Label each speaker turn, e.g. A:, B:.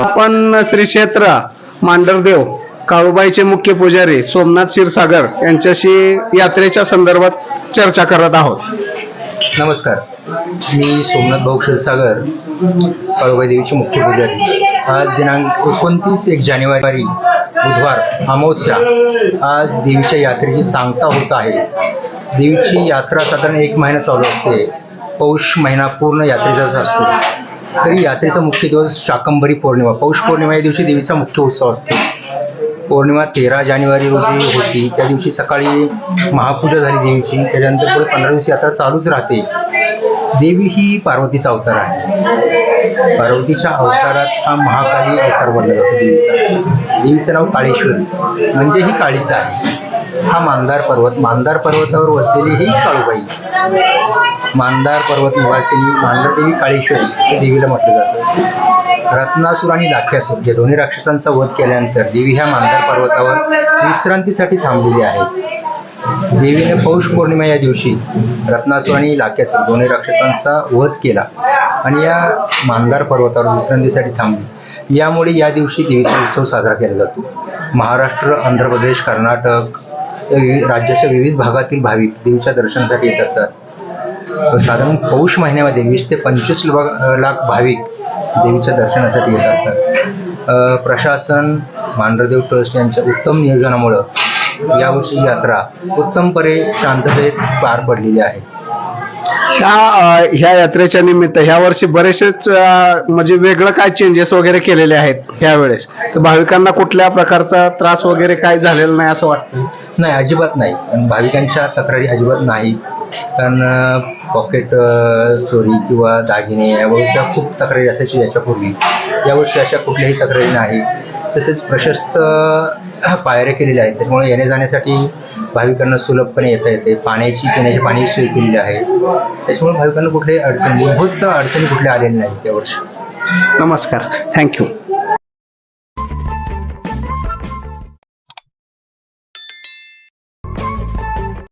A: आपण श्री क्षेत्र मांडरदेव काळूबाईचे मुख्य पुजारी सोमनाथ क्षीरसागर यांच्याशी यात्रेच्या संदर्भात चर्चा करत आहोत.
B: नमस्कार. मी सोमनाथ भाऊ क्षीरसागर काळूबाई देवीचे मुख्य पुजारी. आज दिनांक एकोणतीस एक जानेवारी बुधवार अमावस्या. आज देवीच्या यात्रेची सांगता होत आहे. देवीची यात्रा साधारण एक महिना चालू असते. पौष महिना पूर्ण यात्रेचाच असतो. तरी यात्रेचा मुख्य दिवस शाकंभरी पौर्णिमा. पौष पौर्णिमा या दिवशी देवीचा मुख्य उत्सव असतो. पौर्णिमा तेरा जानेवारी रोजी होती. त्या दिवशी सकाळी महापूजा झाली देवीची. त्याच्यानंतर पुढे पंधरा दिवस यात्रा चालूच राहते. देवी ही पार्वतीचा अवतार आहे. पार्वतीच्या अवतारात हा महाकाली अवतार बनला जातो देवीचा. देवीचं नाव काळेश्वरी. म्हणजे ही काळीचा आहे. हा मांदार पर्वत मांदार पर्वतावर वसलेली ही काळूबाई. मांदार पर्वत निवासिनी मांदारदेवी काळेश्वरी हे देवीला म्हटलं जातं. रत्नासूर आणि लाख्यासूर या दोन्ही राक्षसांचा वध केल्यानंतर देवी ह्या मांदार पर्वतावर विश्रांतीसाठी थांबलेली आहे. देवीने पौष पौर्णिमा या दिवशी रत्नासूर आणि लाख्यासूर दोन्ही राक्षसांचा वध केला आणि या मांदार पर्वतावर विश्रांतीसाठी थांबली. यामुळे या दिवशी देवीचा उत्सव साजरा केला जातो. महाराष्ट्र आंध्र प्रदेश कर्नाटक राज्याच्या विविध भागातील भाविक देवीच्या दर्शनासाठी येत असतात. साधारण पौष महिन्यामध्ये वीस ते पंचवीस लाख भाविक देवीच्या दर्शनासाठी येत असतात. प्रशासन मांढरदेव ट्रस्ट यांच्या उत्तम नियोजनामुळं यावर्षी यात्रा उत्तमपणे शांततेत पार पडलेली आहे.
A: त्या ह्या यात्रेच्या निमित्त ह्या वर्षी बरेचसेच म्हणजे वेगळं काय चेंजेस वगैरे केलेले आहेत ह्यावेळेस? तर भाविकांना कुठल्या प्रकारचा त्रास वगैरे काय झालेला नाही असं वाटतं?
B: नाही अजिबात नाही. आणि भाविकांच्या तक्रारी अजिबात नाही. कारण पॉकेट चोरी किंवा दागिने यावरच्या खूप तक्रारी असायची याच्यापूर्वी. यावर्षी अशा कुठल्याही तक्रारी नाही. तसेच प्रशस्त पायऱ्या केलेल्या आहेत. त्याच्यामुळे येण्या जाण्यासाठी भाविकांना सुलभपणे येता येते. पाण्याची पिण्याची पाणी सोय केलेली आहे. त्याच्यामुळे भाविकांना कुठल्याही अडचण मूलभूत अडचणी कुठल्या आलेल्या नाहीत यावर्षी
A: नमस्कार. थँक्यू